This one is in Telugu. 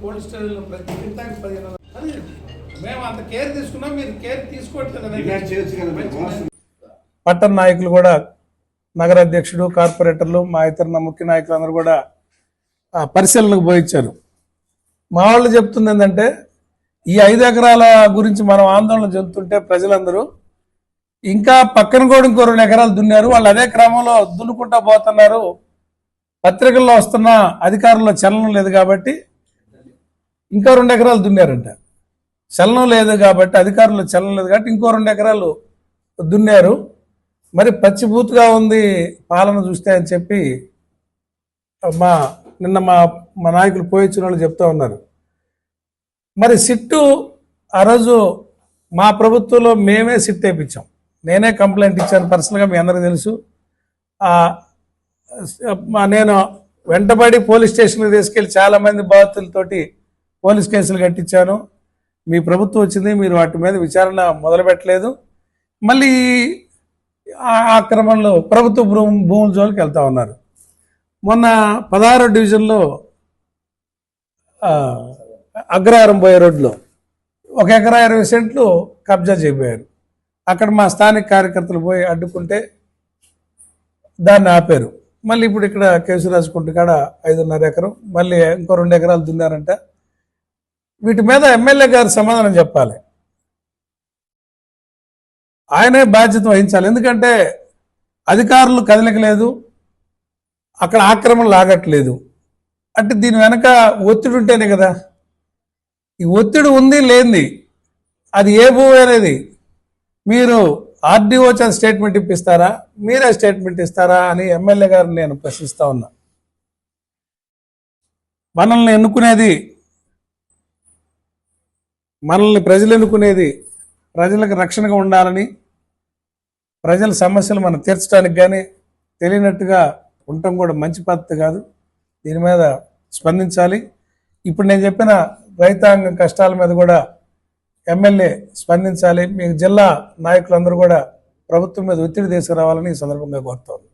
పోలీస్ స్టేషన్లో ప్రతి కింటాకి పదిహేను. అది మేము అంత కేర్ తీసుకున్నాం మీరు కేర్ తీసుకోవట్లేదు పట్టణ నాయకులు కూడా నగర అధ్యక్షుడు కార్పొరేటర్లు మా ఇతర ముఖ్య నాయకులు అందరూ కూడా ఆ, పరిశీలనకు పోయించారు మా వాళ్ళు చెప్తుంది ఏంటంటే ఈ ఐదు ఎకరాల గురించి మనం ఆందోళన చెందుతుంటే ప్రజలందరూ ఇంకా పక్కన కూడా ఇంకో రెండు ఎకరాలు దున్నారు వాళ్ళు అదే క్రమంలో దున్నుకుంటా పోతున్నారు. పత్రికల్లో వస్తున్న అధికారుల్లో చలనం లేదు కాబట్టి ఇంకా రెండు ఎకరాలు దున్నారంట. చలనం లేదు కాబట్టి అధికారులు చలనం లేదు కాబట్టి ఇంకో రెండు ఎకరాలు దున్నారు. మరి పచ్చిబూతుగా ఉంది పాలన చూస్తే అని చెప్పి మా నిన్న మా మా నాయకులు పోయించిన వాళ్ళు చెప్తా ఉన్నారు. మరి సిట్టు ఆ రోజు మా ప్రభుత్వంలో మేమే సిట్ వేయించాం నేనే కంప్లైంట్ ఇచ్చాను పర్సనల్గా మీ అందరికీ తెలుసు. నేను వెంటబడి పోలీస్ స్టేషన్కి తీసుకెళ్ళి చాలామంది బాధితులతోటి పోలీస్ కేసులు కట్టించాను. మీ ప్రభుత్వం వచ్చింది మీరు వాటి మీద విచారణ మొదలు పెట్టలేదు మళ్ళీ ఆ- క్రమంలో ప్రభుత్వ భూ- భూముల జోలికి వెళ్తా ఉన్నారు. మొన్న పదహారో డివిజన్లో అగ్రహారం పోయే రోడ్లో ఒక ఎకరా ఇరవై సెంట్లు కబ్జా చేయబోయారు అక్కడ మా స్థానిక కార్యకర్తలు పోయి అడ్డుకుంటే దాన్ని ఆపారు. మళ్ళీ ఇప్పుడు ఇక్కడ కేసు రాసుకుంటే కాడ ఐదున్నర ఎకరం మళ్ళీ ఇంకో రెండు ఎకరాలు దున్నారంట. వీటి మీద ఎమ్మెల్యే గారు సమాధానం చెప్పాలి. ఆయనే బాధ్యత వహించాలి. ఎందుకంటే అధికారులు కదలకలేదు అక్కడ ఆక్రమణ లాగట్లేదు అంటే దీని వెనక ఒత్తిడి ఉంటేనే కదా. ఈ ఒత్తిడి ఉంది లేనిది. అది ఏ భూమి అనేది? మీరు ఆర్డీఓ చేత స్టేట్మెంట్ ఇప్పిస్తారా? మీరే స్టేట్మెంట్ ఇస్తారా అని ఎమ్మెల్యే గారిని నేను ప్రశ్నిస్తా ఉన్నా. మనల్ని ఎన్నుకునేది మనల్ని ప్రజలు ఎన్నుకునేది ప్రజలకు రక్షణగా ఉండాలని ప్రజల సమస్యలు మనం తీర్చడానికి కానీ తెలియనట్టుగా ఉండటం కూడా మంచి పద్ధతి కాదు. దీని మీద స్పందించాలి. ఇప్పుడు నేను చెప్పిన రైతాంగం కష్టాల మీద కూడా ఎమ్మెల్యే స్పందించాలి. మీ జిల్లా నాయకులందరూ కూడా ప్రభుత్వం మీద ఒత్తిడి తీసుకురావాలని ఈ సందర్భంగా కోరుతాను